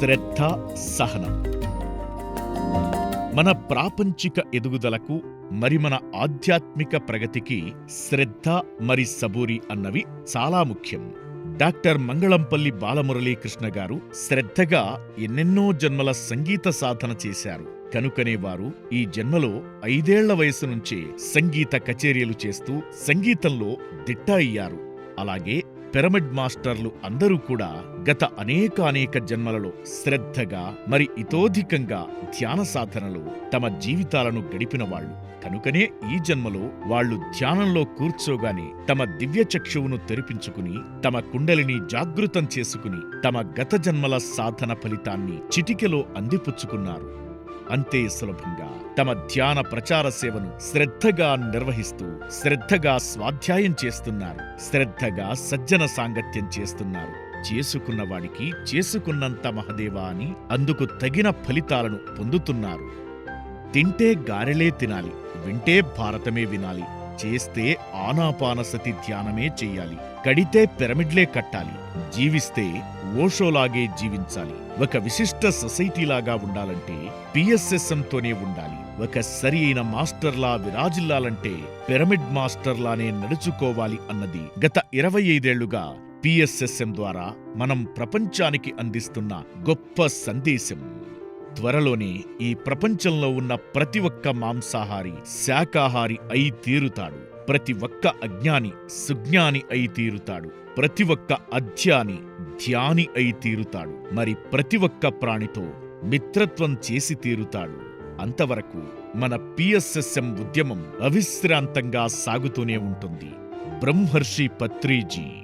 శ్రద్ధ సహనం. మన ప్రాపంచిక ఎదుగుదలకు మరి మన ఆధ్యాత్మిక ప్రగతికి శ్రద్ధ మరి సబూరి అన్నవి చాలా ముఖ్యం. డాక్టర్ మంగళంపల్లి బాలమురళీకృష్ణ గారు శ్రద్ధగా ఎన్నెన్నో జన్మల సంగీత సాధన చేశారు. కనుకనే వారు ఈ జన్మలో ఐదేళ్ళ వయసు నుంచే సంగీత కచేరీలు చేస్తూ సంగీతంలో దిట్ట అయ్యారు. అలాగే పిరమిడ్ మాస్టర్లు అందరూ కూడా గత అనేక అనేక జన్మలలో శ్రద్ధగా మరి ఇతోధికంగా ధ్యాన సాధనలో తమ జీవితాలను గడిపిన వాళ్ళు. కనుకనే ఈ జన్మలో వాళ్ళు ధ్యానంలో కూర్చోగానే తమ దివ్య చక్షువును తెరిపించుకుని తమ కుండలిని జాగృతం చేసుకుని తమ గత జన్మల సాధన ఫలితాన్ని చిటికెలో అందిపుచ్చుకున్నారు. అంతే సులభంగా. తమ ధ్యాన ప్రచార సేవను శ్రద్ధగా నిర్వహిస్తూ శ్రద్ధగా స్వాధ్యాయం చేస్తున్నారు శ్రద్ధగా సజ్జన సాంగత్యం చేస్తున్నారు. చేసుకున్న వాడికి చేసుకున్నంత మహదేవా అని అందుకు తగిన ఫలితాలను పొందుతున్నారు. తింటే గారెలే తినాలి వింటే భారతమే వినాలి చేస్తే ఆనాపానసతి ధ్యానమే చెయ్యాలి కడితే పిరమిడ్లే కట్టాలి జీవిస్తే ఓషోలాగే జీవించాలి. ఒక విశిష్ట సొసైటీలాగా ఉండాలంటే పిఎస్ఎస్ఎం తోనే ఉండాలి. ఒక సరి అయిన మాస్టర్లా విరాజిల్లాలంటే పిరమిడ్ మాస్టర్లానే నడుచుకోవాలి అన్నది గత ఇరవై ఐదేళ్ళుగా పిఎస్ఎస్ఎం ద్వారా మనం ప్రపంచానికి అందిస్తున్న గొప్ప సందేశం. త్వరలోనే ఈ ప్రపంచంలో ఉన్న ప్రతి ఒక్క మాంసాహారి శాకాహారి అయి తీరుతాడు. ప్రతి ఒక్క అజ్ఞాని సుజ్ఞాని అయి తీరుతాడు. ప్రతి ఒక్క అధ్యాని ధ్యాని అయి తీరుతాడు. మరి ప్రతి ఒక్క ప్రాణితో మిత్రత్వం చేసి తీరుతాడు. అంతవరకు మన పిఎస్ఎస్ఎం ఉద్యమం అవిశ్రాంతంగా సాగుతూనే ఉంటుంది. బ్రహ్మర్షి పత్రిజీ